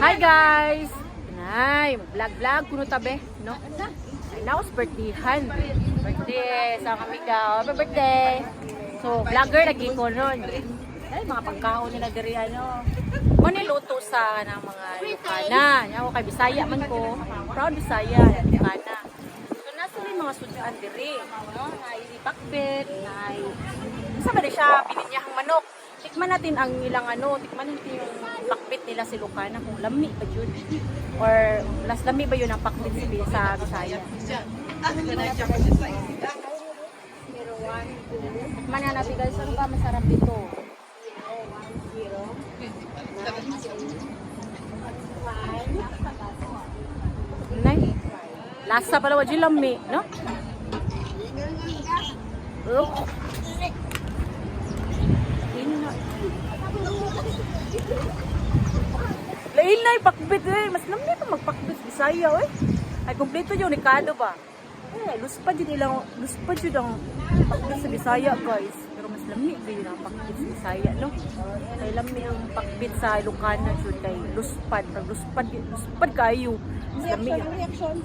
Hi guys! Nay, vlog-vlog kuno tabi, no? Ay, naos birthdayhan. Birthday sa amiga. Happy birthday! So, vlogger lagi ko ron. Ay, mga pagkaon nila diri ano. Maniluto sa ng mga Ilocana. Nya ako kay Bisaya man ko. Proud Bisaya, Ilocana. So, nasa rin mga sudan diri, no? Na ilipakbet, na Isa ba siya pininyahang manok? Tikman natin ang ilang ano, tikman natin yung pakbit nila si Lucana kung lami ba yun. Or las lami ba yun ang pakbit si sa Bisaya. Tikman na natin guys, ano ba masarap dito? Nay, lasa pala wa dyan lami, no? Ugh. Lain na pakbit eh. Mas lamni pa magpakbit sa Bisaya eh. Ay kompleto yung Ricardo ba? Eh, luspad yun ilang, luspad yun ang pakbit sa Bisaya guys. Pero mas lamni ba yun ang pakbit sa Bisaya, no? Kay lamni ang pakbit sa Ilocana yun kay luspad. Pag luspad, luspad kayo. Mas lamni yun. Reaction.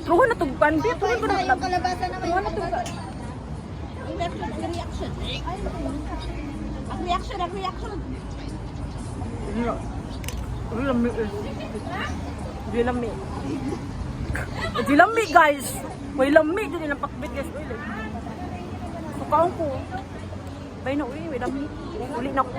Truhan na itong panbit. Truhan na naman. Truhan na itong Yung reaction, reaction. Ang reaction, ang reaction. Wala. Wala lami eh. Di lami. Di lami guys. May lami dyan ilang pakbit guys. Uy. Sukaon ko. Bay na uwi, may lami. Uli na ko.